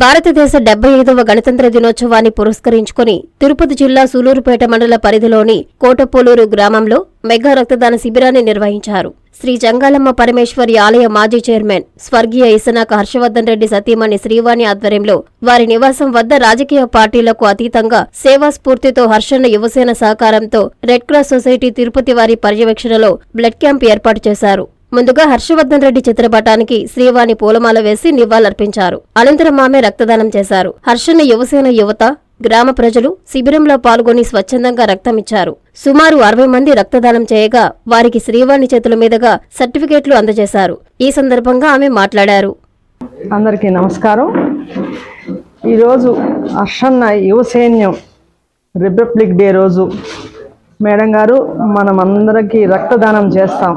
భారతదేశ డెబ్బై ఐదవ గణతంత్ర దినోత్సవాన్ని పురస్కరించుకుని తిరుపతి జిల్లా సూలూరుపేట మండల పరిధిలోని కోటపోలూరు గ్రామంలో మెగా రక్తదాన శిబిరాన్ని నిర్వహించారు. శ్రీ జంగాలమ్మ పరమేశ్వరి ఆలయ మాజీ చైర్మన్ స్వర్గీయ ఇసనాక హర్షవర్ధన్ రెడ్డి సతీమణి శ్రీవాణి ఆధ్వర్యంలో వారి నివాసం వద్ద రాజకీయ పార్టీలకు అతీతంగా సేవా స్ఫూర్తితో హర్షణ యువసేన సహకారంతో రెడ్ క్రాస్ సొసైటీ తిరుపతి వారి పర్యవేక్షణలో బ్లడ్ క్యాంప్ ఏర్పాటు చేశారు. ముందుగా హర్షవర్ధన్ రెడ్డి చిత్రపటానికి శ్రీవాణి పూలమాల వేసి నివాళులర్పించారు. అనంతరం ఆమె రక్తదానం చేశారు. హర్షణ యువసేన యువత గ్రామ ప్రజలు శిబిరంలో పాల్గొని స్వచ్ఛందంగా రక్తమిచ్చారు. సుమారు అరవై మంది రక్తదానం చేయగా వారికి శ్రీవాణి చేతుల మీదుగా సర్టిఫికేట్లు అందజేశారు. ఈ సందర్భంగా ఆమె మాట్లాడారు. అందరికీ నమస్కారం. ఈరోజు అర్షన్న యువసైన్యం రిపబ్లిక్ డే రోజు. మేడం గారు మనం అందరికీ రక్తదానం చేస్తాం.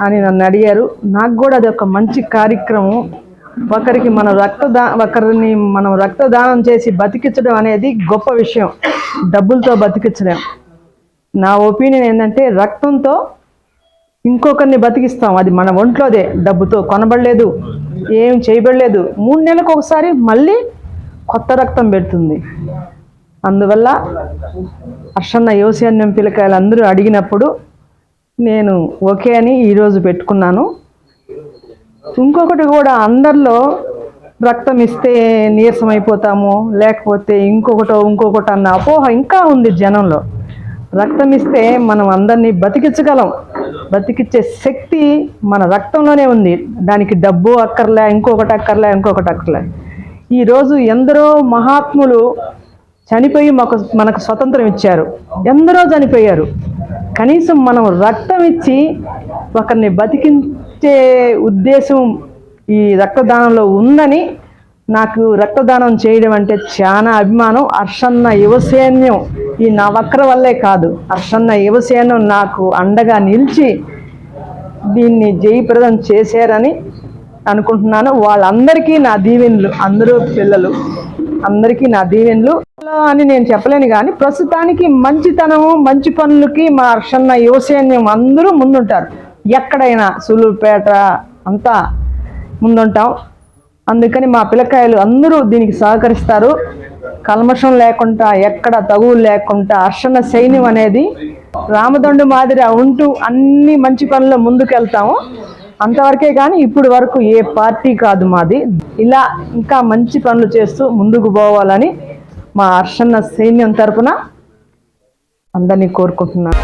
అని నన్ను అడిగారు. నాకు కూడా అది ఒక మంచి కార్యక్రమం. ఒకరికి మనం రక్తదా ఒకరిని మనం రక్తదానం చేసి బతికించడం అనేది గొప్ప విషయం. డబ్బులతో బతికించడం. నా ఒపీనియన్ ఏంటంటే రక్తంతో ఇంకొకరిని బతికిస్తాం. అది మన ఒంట్లోదే. డబ్బుతో కొనబడలేదు. ఏం చేయబడలేదు. మూడు నెలలకు ఒకసారి మళ్ళీ కొత్త రక్తం పెడుతుంది. అందువల్ల అర్షన్న యువసేన్యం పిల్లకాయలు అందరూ అడిగినప్పుడు నేను ఓకే అని ఈరోజు పెట్టుకున్నాను. ఇంకొకటి కూడా అందరిలో రక్తం ఇస్తే నీరసం అయిపోతాము లేకపోతే ఇంకొకటో ఇంకొకటి అన్న అపోహ ఇంకా ఉంది జనంలో. రక్తం ఇస్తే మనం అందరినీ బతికించగలం. బతికిచ్చే శక్తి మన రక్తంలోనే ఉంది. దానికి డబ్బు అక్కర్లే ఇంకొకటి అక్కర్లే ఇంకొకటి అక్కర్లే. ఈరోజు ఎందరో మహాత్ములు చనిపోయి మాకు మనకు స్వతంత్రం ఇచ్చారు. ఎందరో చనిపోయారు. కనీసం మనం రక్తం ఇచ్చి ఒకరిని బతికించే ఉద్దేశం ఈ రక్తదానంలో ఉందని నాకు రక్తదానం చేయడం అంటే చాలా అభిమానం. హర్షన్న యువసైన్యం ఈ నా వక్ర వల్లే కాదు. హర్షన్న యువసైన్యం నాకు అండగా నిలిచి దీన్ని జయప్రదం చేశారని అనుకుంటున్నాను. వాళ్ళందరికీ నా దీవెన్లు అందరూ పిల్లలు అందరికీ నా దీవెన్లు అని నేను చెప్పలేను కానీ ప్రస్తుతానికి మంచితనము మంచి పనులకి మా హర్షన్న యువసైన్యం అందరూ ముందుంటారు. ఎక్కడైనా సులూరుపేట అంతా ముందుంటాం. అందుకని మా పిల్లకాయలు అందరూ దీనికి సహకరిస్తారు. కల్మషం లేకుండా ఎక్కడ తగువు లేకుండా హర్షణ సైన్యం అనేది రామదండు మాదిరి ఉంటూ అన్ని మంచి పనుల్లో ముందుకెళ్తాము. అంతవరకే కానీ ఇప్పుడు వరకు ఏ పార్టీ కాదు మాది. ఇలా ఇంకా మంచి పనులు చేస్తూ ముందుకు పోవాలని మా అర్షన్న సైన్యం తరపున అందరినీ కోరుకుంటున్నాను.